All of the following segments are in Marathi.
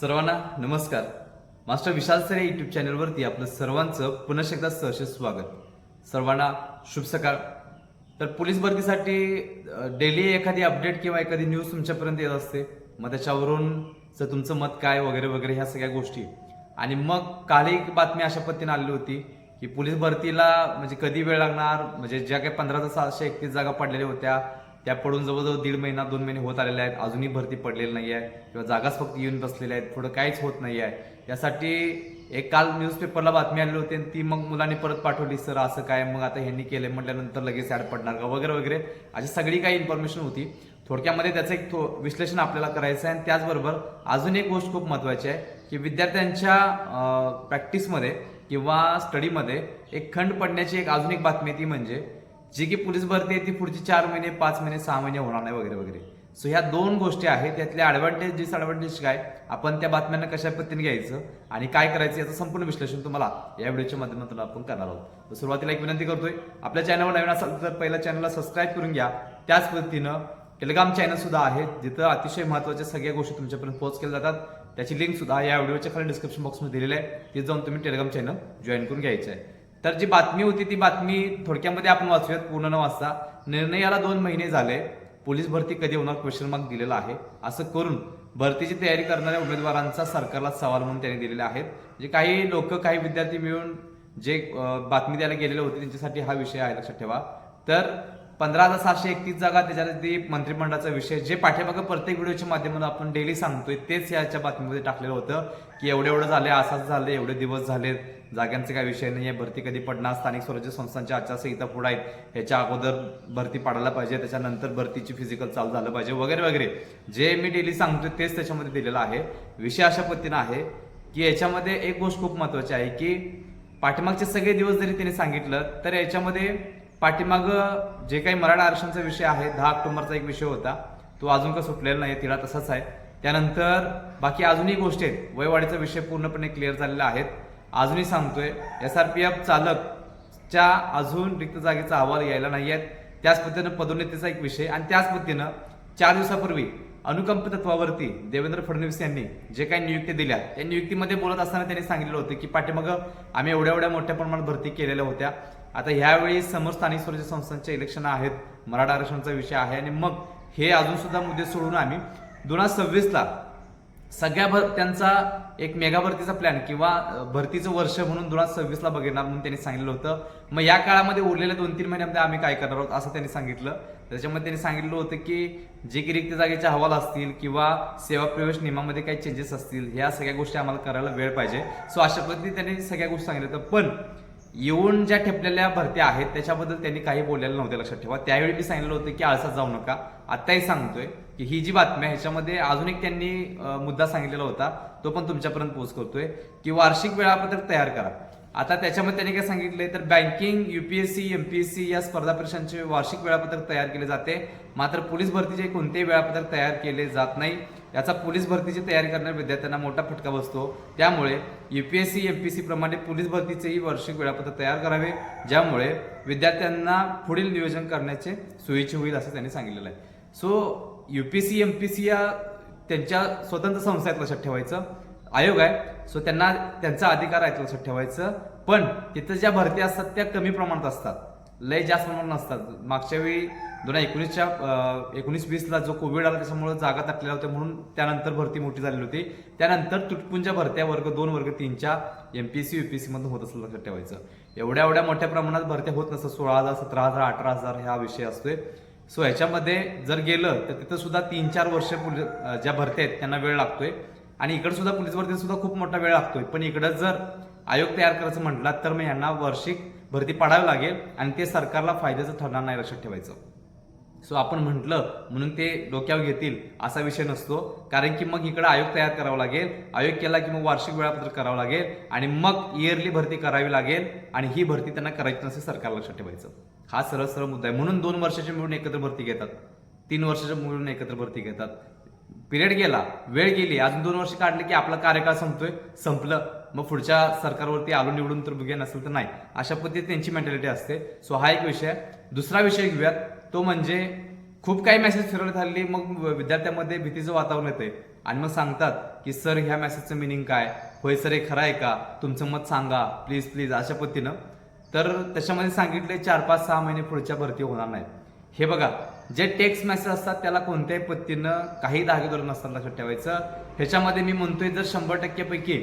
सर्वांना नमस्कार. मास्टर विशाल सरे यूट्यूब चॅनलवरती आपलं सर्वांचं पुन्हा एकदा सहर्ष स्वागत. सर्वांना शुभ सकाळ. तर पोलीस भरतीसाठी डेली एखादी अपडेट किंवा एखादी न्यूज तुमच्यापर्यंत येत असते मग त्याच्यावरून जर तुमचं मत काय वगैरे वगैरे ह्या सगळ्या गोष्टी. आणि मग काल एक बातमी अशा पद्धतीने आलेली होती की पोलीस भरतीला म्हणजे कधी वेळ लागणार म्हणजे ज्या काही पंधरा ते सहाशे एकतीस जागा पडलेल्या होत्या त्या पडून जवळजवळ दीड महिना दोन महिने होत आलेले आहेत. अजूनही भरती पडलेली नाही आहे किंवा जागाच फक्त येऊन बसलेल्या आहेत. पुढं काहीच होत नाही आहे. यासाठी एक काल न्यूजपेपरला बातमी आली होती आणि ती मग मुलांनी परत पाठवली सर असं काय? मग आता ह्यांनी केलं म्हटल्यानंतर लगेच ॲड पडणार का? वगैरे वगैरे. अशी सगळी काही इन्फॉर्मेशन होती. थोडक्यामध्ये त्याचं एक थो विश्लेषण आपल्याला करायचं आहे आणि त्याचबरोबर अजून एक गोष्ट खूप महत्त्वाची आहे की विद्यार्थ्यांच्या प्रॅक्टिसमध्ये किंवा स्टडीमध्ये एक खंड पडण्याची एक अजून एक बातमी ती म्हणजे जी की पोलीस भरती आहे ती पुढची चार महिने पाच महिने सहा महिने होणार नाही वगैरे वगैरे. सो ह्या दोन गोष्टी आहेत. त्यातले ॲडव्हान्टेज डिसॲडव्हान्टेज काय? आपण त्या बातम्यांना कशा पद्धतीने घ्यायचं आणि काय करायचं याचं संपूर्ण विश्लेषण तुम्हाला या व्हिडिओच्या माध्यमातून आपण करणार आहोत. तर सुरुवातीला एक विनंती करतोय आपल्या चॅनलवर नवीन असाल तर पहिल्या चॅनलला सबस्क्राईब करून घ्या. त्याच पद्धतीनं टेलिग्राम चॅनल सुद्धा आहे जिथं अतिशय महत्त्वाच्या सगळ्या गोष्टी तुमच्यापर्यंत पोहोच केल्या जातात. त्याची लिंक सुद्धा या व्हिडिओच्या खाली डिस्क्रिप्शन बॉक्समध्ये दिलेली आहे. तिथे जाऊन तुम्ही टेलिग्राम चॅनल जॉईन करून घ्यायचं आहे. तर जी बातमी होती ती बातमी थोडक्यामध्ये आपण वाचूयात पूर्ण न वाचता. निर्णयाला दोन महिने झाले. पोलीस भरती कधी होणार क्वेश्चन मार्क दिलेला आहे. असं करून भरतीची तयारी करणाऱ्या उमेदवारांचा सरकारला सवाल म्हणून त्यांनी दिलेले आहेत. जे काही लोक काही विद्यार्थी मिळून जे बातमी द्यायला गेलेले होते त्यांच्यासाठी हा विषय आहे लक्षात ठेवा. तर पंधरा हजार सहाशे एकतीस जागा त्याच्यावरती मंत्रिमंडळाचा विषय. जे पाठीमागं प्रत्येक व्हिडिओच्या माध्यमातून आपण डेली सांगतोय तेच याच्या बातमीमध्ये टाकलेलं होतं की एवढे एवढं झाले असंच झालं एवढे दिवस झाले जागांचे काही विषय नाही आहे भरती कधी पडणार स्थानिक स्वराज्य संस्थांच्या आचारसंहिता पुढे आहेत ह्याच्या अगोदर भरती पाडायला पाहिजे त्याच्यानंतर भरतीची फिजिकल चालू झालं पाहिजे वगैरे वगैरे. जे मी डेली सांगतोय तेच त्याच्यामध्ये दिलेलं आहे. विषय अशा पद्धतीनं आहे की याच्यामध्ये एक गोष्ट खूप महत्वाची आहे की पाठीमागचे सगळे दिवस जरी त्याने सांगितलं तर याच्यामध्ये पाठीमाग जे काही मराठा आरक्षणचा विषय आहे दहा ऑक्टोबरचा एक विषय होता. तो अजून का सुटलेला नाही तिला तसाच आहे. त्यानंतर बाकी अजूनही गोष्टी आहेत. वयवाढीचा विषय पूर्णपणे क्लिअर झालेला आहेत अजूनही सांगतोय एस आर पी एफ चालकच्या अजून रिक्त जागेचा अहवाल यायला नाही आहेत. त्याच पद्धतीनं पदोन्नतीचा एक विषय आणि त्याच पद्धतीनं चार दिवसापूर्वी अनुकंप तत्वावरती देवेंद्र फडणवीस यांनी जे काही नियुक्ती दिल्या त्या नियुक्तीमध्ये बोलत असताना त्यांनी सांगितलं होतं की पाठीमागं आम्ही एवढ्या एवढ्या मोठ्या प्रमाणात भरती केलेल्या होत्या. आता ह्यावेळी समोर स्थानिक स्वराज्य संस्थांचे इलेक्शन आहेत मराठा आरक्षणाचा विषय आहे आणि मग हे अजून सुद्धा मुद्दे सोडून आम्ही दोन हजार सव्वीसला सगळ्या भर त्यांचा एक मेगा भरतीचा प्लॅन किंवा भरतीचं वर्ष म्हणून दोन हजार सव्वीसला बघणार म्हणून त्यांनी सांगितलं होतं. मग या काळामध्ये उरलेल्या दोन तीन महिन्यामध्ये आम्ही काय करणार आहोत असं त्यांनी सांगितलं. त्याच्यामध्ये त्यांनी सांगितलं होतं की जे की रिक्त जागेचे अहवाल असतील किंवा सेवा प्रवेश नियमामध्ये काही चेंजेस असतील ह्या सगळ्या गोष्टी आम्हाला करायला वेळ पाहिजे. सो अशा पद्धतीने त्यांनी सगळ्या गोष्टी सांगितल्या होत्या. पण येऊन ज्या ठेपलेल्या भरत्या आहेत त्याच्याबद्दल त्यांनी काही बोललेलं नव्हते लक्षात ठेवा. त्यावेळी मी सांगितलं होतं की आळसात जाऊ नका. आत्ताही सांगतोय की ही जी बातमी आहे ह्याच्यामध्ये अजून एक त्यांनी मुद्दा सांगितलेला होता. तो पण तुमच्यापर्यंत पोच करतोय की वार्षिक वेळापत्रक तयार करा. आता त्याच्यामध्ये त्यांनी काय सांगितलंय तर बँकिंग युपीएससी एमपीएससी या स्पर्धा परीक्षांचे वार्षिक वेळापत्रक तयार केले जाते. मात्र पोलीस भरतीचे कोणतेही वेळापत्रक तयार केले जात नाही. याचा पोलीस भरतीची तयारी करणाऱ्या विद्यार्थ्यांना मोठा फटका बसतो. त्यामुळे युपीएससी एमपीएससी प्रमाणे पोलीस भरतीचेही वार्षिक वेळापत्रक तयार करावे ज्यामुळे विद्यार्थ्यांना पुढील नियोजन करण्याचे सोयीचे होईल असं त्यांनी सांगितलेलं आहे. सो युपीएससी एमपीएससी या त्यांच्या स्वतंत्र संस्था आहेत लक्षात ठेवायचं. आयोग आहे. सो त्यांना त्यांचा अधिकार आहे लक्षात ठेवायचं. पण तिथं ज्या भरती असतात त्या कमी प्रमाणात असतात. लय जास्त प्रमाणात नसतात. मागच्या वेळी दोन हजार एकोणीसच्या एकोणीस वीसला जो कोविड आला त्याच्यामुळे जागा टाकलेल्या होत्या म्हणून त्यानंतर भरती मोठी झालेली होती. त्यानंतर तुटपुंच्या भरत्या वर्ग दोन वर्ग तीनच्या M P S C U MPSC C मधून होत असलं लक्षात ठेवायचं. एवढ्या एवढ्या मोठ्या प्रमाणात भरत्या होत नसतात. सोळा हजार सतरा हजार अठरा हजार हा विषय असतोय. सो ह्याच्यामध्ये जर गेलं तर तिथं सुद्धा तीन चार वर्ष पोलीस ज्या भरत्या आहेत त्यांना वेळ लागतोय. आणि इकडे सुद्धा पोलीस भरतीत सुद्धा खूप मोठा वेळ लागतोय. पण इकडं जर आयोग तयार करायचं म्हटलं तर मग यांना वार्षिक भरती पाडावी लागेल आणि ते सरकारला फायद्याचं ठरणार नाही लक्षात ठेवायचं. सो आपण म्हटलं म्हणून ते डोक्यावर घेतील असा विषय नसतो. कारण की मग इकडे आयोग तयार करावा लागेल आयोग केला की मग वार्षिक वेळापत्रक करावं लागेल आणि मग इयरली भरती करावी लागेल आणि ही भरती त्यांना करायची नसेल सरकार लक्षात ठेवायचं. हा सरळ सरळ मुद्दा आहे. म्हणून दोन वर्षाचे मिळून एकत्र भरती घेतात. तीन वर्षाच्या मिळून एकत्र भरती घेतात. पिरियड गेला वेळ गेली अजून दोन वर्ष काढले की आपला कार्यकाळ संपतोय संपलं. मग पुढच्या सरकारवरती आलो निवडून तर बघूया नसेल तर नाही. अशा पद्धतीने त्यांची मेंटॅलिटी असते. सो हा एक विषय आहे. दुसरा विषय घेऊयात. तो म्हणजे खूप काही मेसेज फिरवण्यात हल्ली मग विद्यार्थ्यामध्ये भीतीचं वातावरण येते आणि मग सांगतात की सर ह्या मेसेजचं मिनिंग काय? होय सर हे खरं आहे का? तुमचं मत सांगा. प्लीज प्लीज अशा पद्धतीनं. तर त्याच्यामध्ये सांगितले चार पाच सहा महिने पुढच्या भरती होणार नाहीत. हे बघा जे टेक्स्ट मेसेज असतात त्याला कोणत्याही पद्धतीनं काही धागेदोर नसतात लक्षात ठेवायचं. ह्याच्यामध्ये मी म्हणतोय जर शंभर टक्क्यापैकी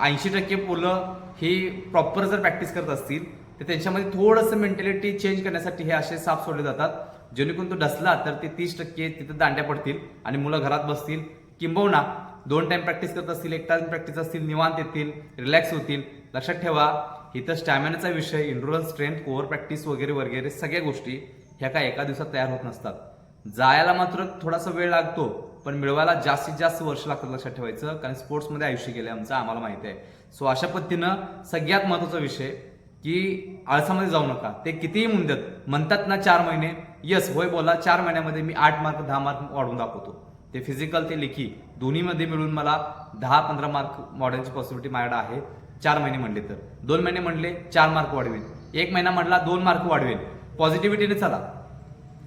ऐंशी टक्के मुलं ही प्रॉपर जर प्रॅक्टिस करत असतील तर त्यांच्यामध्ये थोडंसं मेंटॅलिटी चेंज करण्यासाठी हे असे साफ सोडले जातात. जेणेकरून तो डसला तर ते तीस टक्के तिथं दांड्या पडतील आणि मुलं घरात बसतील. किंबहुना दोन टाइम प्रॅक्टिस करत असतील एक टाइम प्रॅक्टिस असतील निवांत येतील रिलॅक्स होतील. लक्षात ठेवा इथं स्टॅमिनाचा विषय इंड्रोरन्स स्ट्रेंथ कोअर प्रॅक्टिस वगैरे वगैरे सगळ्या गोष्टी ह्या काय एका दिवसात तयार होत नसतात. जायला मात्र थोडासा वेळ लागतो. पण मिळवायला जास्तीत जास्त वर्ष लागतात लक्षात ठेवायचं. कारण स्पोर्ट्समध्ये आयुष्य गेले आमचं आम्हाला माहिती आहे. सो अशा पद्धतीनं सगळ्यात महत्त्वाचा विषय की आळसामध्ये जाऊ नका. ते कितीही मुंदत म्हणतात ना चार महिने. यस होय बोला चार महिन्यामध्ये मी आठ मार्क दहा मार्क वाढवून दाखवतो. ते फिजिकल ते लेखी. दोन्हीमध्ये मिळून मला दहा पंधरा मार्क वाढवण्याची पॉसिबिलिटी माझ्याकडे आहे. चार महिने म्हणले तर. दोन महिने म्हणले चार मार्क वाढवेल एक महिना म्हणला दोन मार्क वाढवेल पॉझिटिव्हिटीने चला.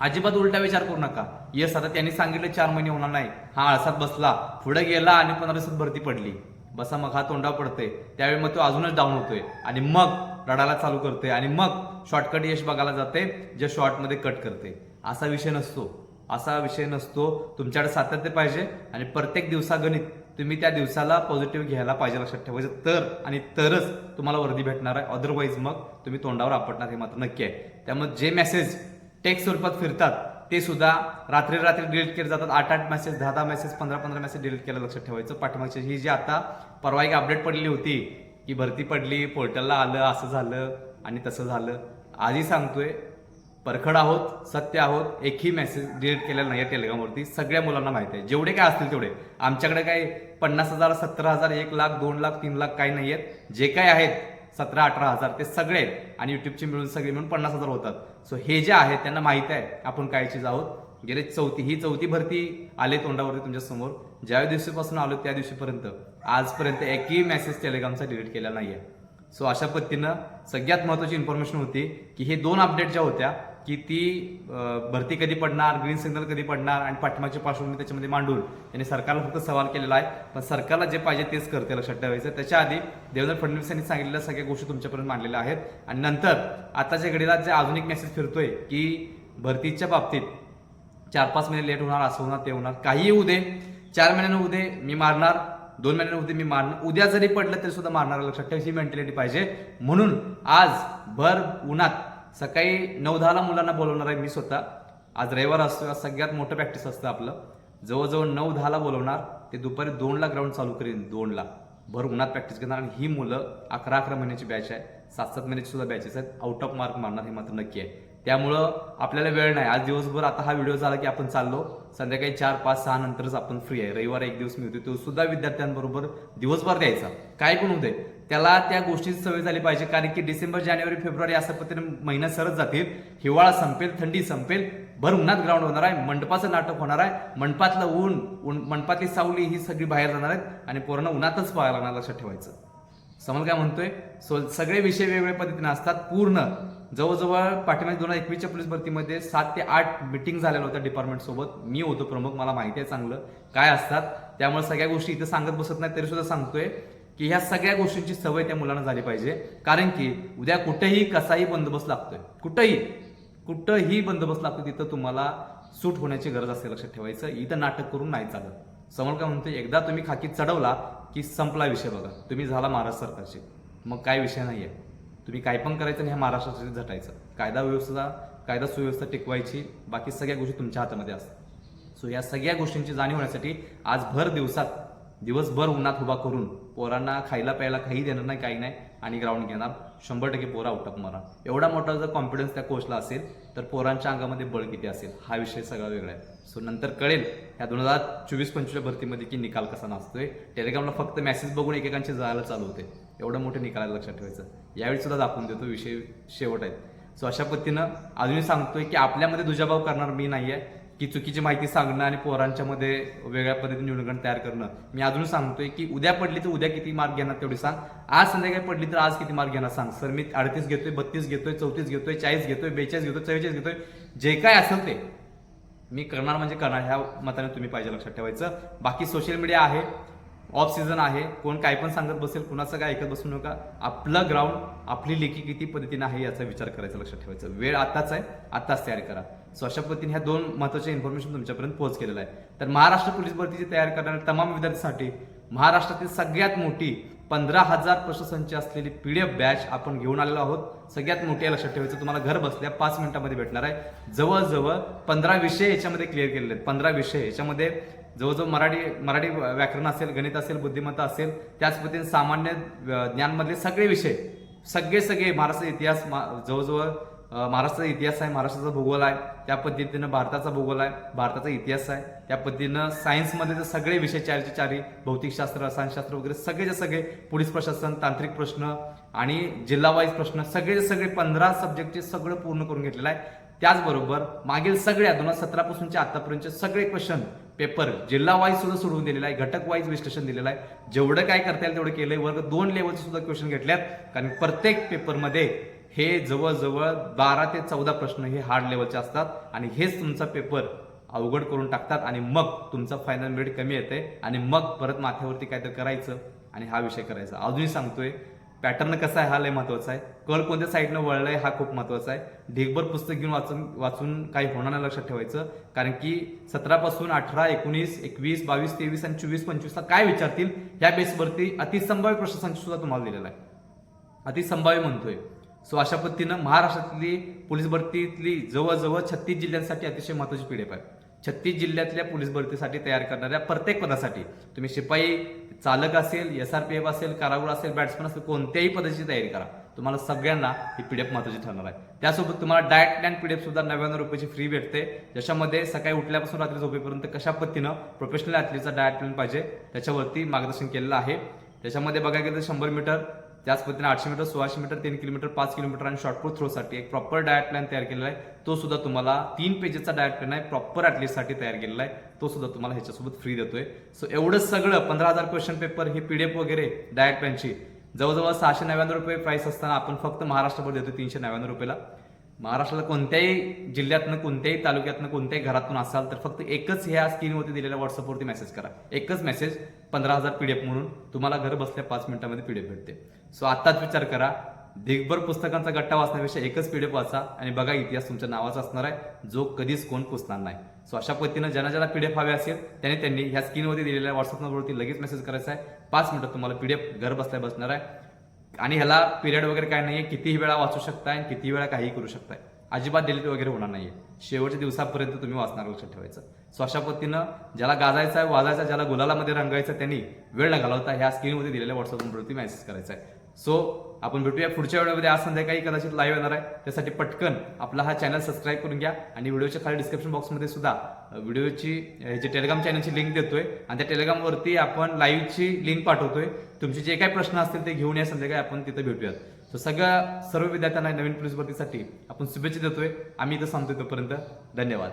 अजिबात उलटा विचार करू नका. यस आता त्यांनी सांगितलं चार महिने होणार नाही. हा आळसात बसला. पुढे गेला आणि पंधरा दिवसात भरती पडली. बसा मग हा तोंडा पडतोय. त्यावेळी मग तो अजूनच डाऊन होतोय. आणि मग रडायला चालू करते आणि मग शॉर्टकट यश बघायला जाते जे शॉर्टमध्ये कट करते असा विषय नसतो. असा विषय नसतो. तुमच्याकडे सातत्य पाहिजे आणि प्रत्येक दिवसागणित तुम्ही त्या दिवसाला पॉझिटिव्ह घ्यायला पाहिजे लक्षात ठेवायचं. तर आणि तरच तुम्हाला वर्दी भेटणार आहे. अदरवाईज मग तुम्ही तोंडावर आपटणार हे मात्र नक्की आहे. त्यामुळे जे मेसेज टेक्स्ट स्वरूपात फिरतात ते सुद्धा रात्री रात्री डिलीट केले जातात. आठ आठ मेसेज दहा दहा मेसेज पंधरा पंधरा मेसेज डिलीट केलं लक्षात ठेवायचं. पाठीमागची ही जी आता परवा एक अपडेट पडली होती की भरती पडली पोर्टलला आलं असं झालं आणि तसं झालं. आजही सांगतोय परखड आहोत सत्य आहोत एकही मेसेज डिलीट केलेला नाही टेलिग्रामवरती. सगळ्या मुलांना माहिती आहे. जेवढे काय असतील तेवढे. आमच्याकडे काय पन्नास हजार सत्तर हजार एक लाख दोन लाख तीन लाख काही नाही आहेत जे काय आहेत सतरा अठरा हजार ते सगळे आहेत. आणि युट्यूबचे मिळून सगळे मिळून पन्नास हजार होतात. सो हे जे आहे त्यांना माहिती आहे. आपण काय जाऊत? आहोत गेले चौथी ही चौथी भरती आले तोंडावरती तुमच्यासमोर. ज्या दिवशीपासून आलो त्या दिवशीपर्यंत. आजपर्यंत एकही मेसेज टेलिग्रामचा डिलीट केला आहे सो अशा पद्धतीनं सगळ्यात महत्त्वाची इन्फॉर्मेशन होती की हे दोन अपडेट ज्या होत्या की ती भरती कधी पडणार ग्रीन सिग्नल कधी पडणार आणि पाठिंबाची पार्श्वभूमी त्याच्यामध्ये मांडून. त्यांनी सरकारला फक्त सवाल केलेला आहे पण सरकारला जे पाहिजे तेच करते लक्षात ठेवायचं. त्याच्या आधी देवेंद्र फडणवीस यांनी सांगितलेल्या सगळ्या गोष्टी तुमच्यापर्यंत मांडलेल्या आहेत. आणि नंतर आताच्या घडीला जे आधुनिक मेसेज फिरतोय की भरतीच्या बाबतीत चार पाच महिने लेट होणार असं होणार ते होणार काही उदे दे. चार महिन्यानं होऊ दे मी मारणार. दोन महिन्यानं होऊ मी मारणार. उद्या जरी पडलं तरी सुद्धा मारणार लक्षात ठेवायची मेंटॅलिटी पाहिजे. म्हणून आज भर उन्हात सकाळी नऊ दहाला मुलांना बोलवणार आहे मी स्वतः. आज रविवार असतो सगळ्यात मोठं प्रॅक्टिस असतं आपलं. जवळजवळ नऊ दहाला बोलवणार ते दुपारी दोनला ग्राउंड चालू करेन दोनला. भर उन्हात प्रॅक्टिस करणार आणि ही मुलं अकरा अकरा महिन्याची बॅच आहे. सात सात महिन्याची सुद्धा बॅचेस आहेत. आउट ऑफ मार्क मारणार हे मात्र नक्की आहे. त्यामुळं आपल्याला वेळ नाही. आज दिवसभर आता हा व्हिडिओ झाला की आपण चाललो. संध्याकाळी चार पाच सहा नंतरच आपण फ्री आहे. रविवार एक दिवस मिळतो तो सुद्धा विद्यार्थ्यांबरोबर दिवसभर द्यायचा. काय पण होते त्याला त्या गोष्टीची सवय झाली पाहिजे. कारण की डिसेंबर जानेवारी फेब्रुवारी अशा पद्धतीने महिना सरत जातील. हिवाळा संपेल थंडी संपेल. भर उन्हात ग्राउंड होणार आहे. मंडपाचं नाटक होणार आहे. मंडपातलं ऊन ऊन मंडपातली सावली ही सगळी बाहेर जाणार आहेत. आणि पोरांना उन्हातच पाहायला लागणार लक्षात ठेवायचं. समज काय म्हणतोय? सो सगळे विषय वेगवेगळ्या पद्धतीने असतात. पूर्ण. जवळजवळ पाठीमागे दोन हजार एकवीसच्या पोलीस भरतीमध्ये सात ते आठ मिटिंग झालेल्या होत्या डिपार्टमेंट सोबत. मी होतो प्रमुख. मला माहिती आहे चांगलं. काय असतात? त्यामुळे सगळ्या गोष्टी इथं सांगत बसत नाही तरी सुद्धा सांगतोय. की ह्या सगळ्या गोष्टींची सवय त्या मुलांना झाली पाहिजे. कारण की उद्या कुठेही कसाही बंदोबस्त लागतोय. कुठंही कुठंही बंदोबस्त लागतो तिथं तुम्हाला सूट होण्याची गरज असते लक्षात ठेवायचं. इथं नाटक करून नाही चालत. समोर काय म्हणतो एकदा तुम्ही खाकीत चढवला की संपला विषय बघा. तुम्ही झाला महाराष्ट्र सरकारचे मग काय विषय नाही आहे तुम्ही काय पण करायचं आणि ह्या महाराष्ट्रासाठी झटायचं. कायदा व्यवस्था कायदा सुव्यवस्था टिकवायची. बाकी सगळ्या गोष्टी तुमच्या हातामध्ये असतात. सो या सगळ्या गोष्टींची जाणीव होण्यासाठी आज भर दिवसात दिवसभर उन्हात उभा करून पोरांना खायला प्यायला काही देणार नाही काही नाही आणि ग्राउंड घेणार. शंभर टक्के पोरा आउट ऑफ मारा एवढा मोठा जर कॉन्फिडन्स त्या कोचला असेल तर पोरांच्या अंगामध्ये बळ किती असेल? हा विषय सगळा वेगळा आहे. सो नंतर कळेल ह्या दोन हजार चोवीस पंचवीस भरतीमध्ये की निकाल कसा नसतोय टेलिग्रामला फक्त मेसेज बघून एकेकांचे जायला चालू होते. एवढं मोठे निकाल लक्षात ठेवायचं. यावेळी सुद्धा दाखवून देतो विषय शेवट आहेत. सो अशा पद्धतीनं अजूनही सांगतोय की आपल्यामध्ये दुजाभाव करणार मी नाही आहे की चुकीची माहिती सांगणं आणि पोरांच्या मध्ये वेगळ्या पद्धतीने न्यूनगंड तयार करणं. मी अजून सांगतोय की उद्या पडली तर उद्या किती मार्क घेणार तेवढी सांग. आज संध्याकाळी पडली तर आज किती मार्क घेणार सांग. सर मी अडतीस घेतोय बत्तीस घेतोय चौतीस घेतोय चाळीस घेतोय बेचाळीस घेतोय चव्वेचाळीस घेतोय. जे काय असेल ते मी करणार म्हणजे करणार. ह्या मताने तुम्ही पाहिजे लक्षात ठेवायचं. बाकी सोशल मीडिया आहे. ऑफ सीझन आहे. कोण काय पण सांगत बसेल कुणाचं काय ऐकत बसू नका. आपलं ग्राउंड आपली लेखी किती पद्धतीनं आहे याचा विचार करायचा लक्षात ठेवायचा. वेळ आताच आहे आताच तयारी करा. सो अशा पद्धतीने ह्या दोन महत्त्वाच्या इन्फॉर्मेशन तुमच्यापर्यंत पोहोच केलेलं आहे. तर महाराष्ट्र पोलीस भरतीची तयार करणाऱ्या तमाम विद्यार्थ्यांसाठी महाराष्ट्रातील सगळ्यात मोठी पंधरा हजार प्रशासनची असलेली पीडीएफ बॅच आपण घेऊन आलेलो आहोत. सगळ्यात मोठी लक्षात ठेवायचं. तुम्हाला घर बसल्या पाच मिनिटामध्ये भेटणार आहे. जवळजवळ पंधरा विषय याच्यामध्ये क्लिअर केलेले आहेत. पंधरा विषय याच्यामध्ये जवळजवळ मराठी मराठी व्याकरण असेल गणित असेल बुद्धिमत्ता असेल त्याच पद्धतीने सामान्य ज्ञानमधले सगळे विषय सगळे सगळे महाराष्ट्र इतिहास मा- जवळजवळ महाराष्ट्राचा इतिहास आहे महाराष्ट्राचा भूगोल आहे त्या पद्धतीनं भारताचा भूगोल आहे भारताचा इतिहास आहे त्या पद्धतीनं सायन्समध्ये तर सगळे विषय चारचे चारी भौतिकशास्त्र रसायनशास्त्र वगैरे सगळेचे सगळे पोलीस प्रशासन तांत्रिक प्रश्न आणि जिल्हावाईज प्रश्न सगळे सगळे पंधरा सब्जेक्टचे सगळं पूर्ण करून घेतलेलं आहे. त्याचबरोबर मागील सगळ्या दोन हजार सतरा पासूनचे आतापर्यंतचे सगळे क्वेश्चन पेपर जिल्हा वाईज सुद्धा सोडवून दिलेला आहे घटक वाईज विश्लेषण दिलेलं आहे. जेवढं काय करता येईल तेवढं केलंय. वर्ग दोन लेवलचे सुद्धा क्वेश्चन घेतल्यात. कारण प्रत्येक पेपरमध्ये हे जवळजवळ बारा ते चौदा प्रश्न हे हार्ड लेवलचे असतात आणि हेच तुमचा पेपर अवघड करून टाकतात आणि मग तुमचा फायनल मेरिट कमी येते आणि मग परत माथ्यावरती काहीतरी करायचं आणि हा विषय करायचा. अजूनही सांगतोय पॅटर्न कसा आहे हा लय महत्त्वाचा आहे. कल कोणत्या साईडनं वळलाय हा खूप महत्त्वाचा आहे. ढीगभर पुस्तक घेऊन वाचून वाचून काही होणार नाही लक्षात ठेवायचं. कारण की सतरापासून अठरा एकोणीस एकवीस बावीस तेवीस आणि चोवीस पंचवीसला काय विचारतील या बेसवरती अतिसंभाव्य प्रश्नसंच सुद्धा तुम्हाला दिलेला आहे. अतिसंभाव्य म्हणतोय. सो अशा पद्धतीनं महाराष्ट्रातली पोलीस भरतीतली जवळजवळ छत्तीस जिल्ह्यांसाठी अतिशय महत्वाची पीडीएफ आहे. छत्तीस जिल्ह्यातल्या पोलीस भरतीसाठी तयार करणाऱ्या प्रत्येक पदासाठी. तुम्ही शिपाई चालक असेल एस आर पी एफ असेल कारागृह असेल बॅट्समन असेल कोणत्याही पदाची तयारी करा. तुम्हाला सगळ्यांना ही एफ महत्वाची ठरणार आहे. त्यासोबत तुम्हाला diet plan P D F सुद्धा नव्याण्णव रुपयाची फ्री भेटते. ज्याच्यामध्ये सकाळी उठल्यापासून रात्री झोपेपर्यंत कशा पद्धतीनं प्रोफेशनल ॲथलीटचा डायट प्लॅन पाहिजे त्याच्यावरती मार्गदर्शन केलेलं आहे. त्याच्यामध्ये बघायला गेलं तर शंभर मीटर त्याच पद्धतीने आठशे मीटर सोळाशे मीटर तीन किलोमीटर पाच किलोमीटर आणि शॉर्टपुट थ्रोसाठी एक प्रॉपर डायट प्लॅन तयार केलेला आहे. तो सुद्धा तुम्हाला तीन पेजेसचा डायट प्लॅन आहे. प्रॉपर ॲथलीटसाठी तयार केलेला आहे. तो सुद्धा तुम्हाला ह्याच्यासोबत फ्री देतोय. सो एवढं सगळं पंधरा हजार क्वेश्चन पेपर हे पीडीएफ वगैरे डायट प्लॅनची जवळजवळ सहाशे नव्याण्णव रुपये प्राईस असताना आपण फक्त महाराष्ट्रभर देतो तीनशे नव्याण्णव रुपयाला. महाराष्ट्राला कोणत्याही जिल्ह्यातनं कोणत्याही तालुक्यातनं कोणत्याही घरातून असाल तर फक्त एकच ह्या स्क्रीनवरती दिलेल्या व्हॉट्सअपवरती मेसेज करा. एकच मेसेज पंधरा हजार पीडीएफ म्हणून तुम्हाला घर बसल्या पाच मिनिटांमध्ये पीडीएफ भेटते. सो आत्ताच विचार करा. दिगभर पुस्तकांचा गट्टा वाचण्यापेक्षा एकच पी डी एफ वाचा आणि बघा इतिहास तुमच्या नावाचा असणार आहे जो कधीच कोण पुसणार नाही. सो अशा पद्धतीनं ज्यांना ज्याला एफ हवे असेल त्याने त्यांनी ह्या स्क्रीनवरती दिलेल्या व्हॉट्सअप नंबरवरती लगेच मेसेज करायचा आहे. पाच मिनिटात तुम्हाला पी डी एफ घर बसल्या बसणार आहे. आणि ह्याला पिरियड वगैरे काय नाहीये कितीही वेळा वाचू शकताय आणि कितीही वेळा काही करू शकताय. अजिबात डिलीट वगैरे होणार नाहीये. शेवटच्या दिवसापर्यंत तुम्ही वाचणार लक्षात ठेवायचं. सो अशा पद्धतीनं ज्याला गाजायचं आहे वाजायचा ज्याला गुलालामध्ये रंगायचं त्यांनी वेळ न घालवता ह्या स्क्रीनमध्ये दिलेल्या व्हॉट्सअप नंबरवरती मेसेज करायचा आहे सो आपण भेटूया पुढच्या वेळेमध्ये आज संध्याकाळी कदाचित लाईव्ह येणार आहे. त्यासाठी पटकन आपला हा चॅनल सबस्क्राईब करून घ्या. आणि व्हिडिओच्या खाली डिस्क्रिप्शन बॉक्समध्ये सुद्धा व्हिडिओची जे टेलिग्राम चॅनलची लिंक देतोय आणि त्या टेलिग्रामवरती आपण लाईव्हची लिंक पाठवतोय. तुमचे जे काही प्रश्न असतील ते घेऊन या. संध्याकाळी आपण तिथे भेटूयात. सो सगळ्या सर्व विद्यार्थ्यांना नवीन पोलीस भरतीसाठी आपण शुभेच्छा देतोय. आम्ही इथं सांगतो तोपर्यंत धन्यवाद.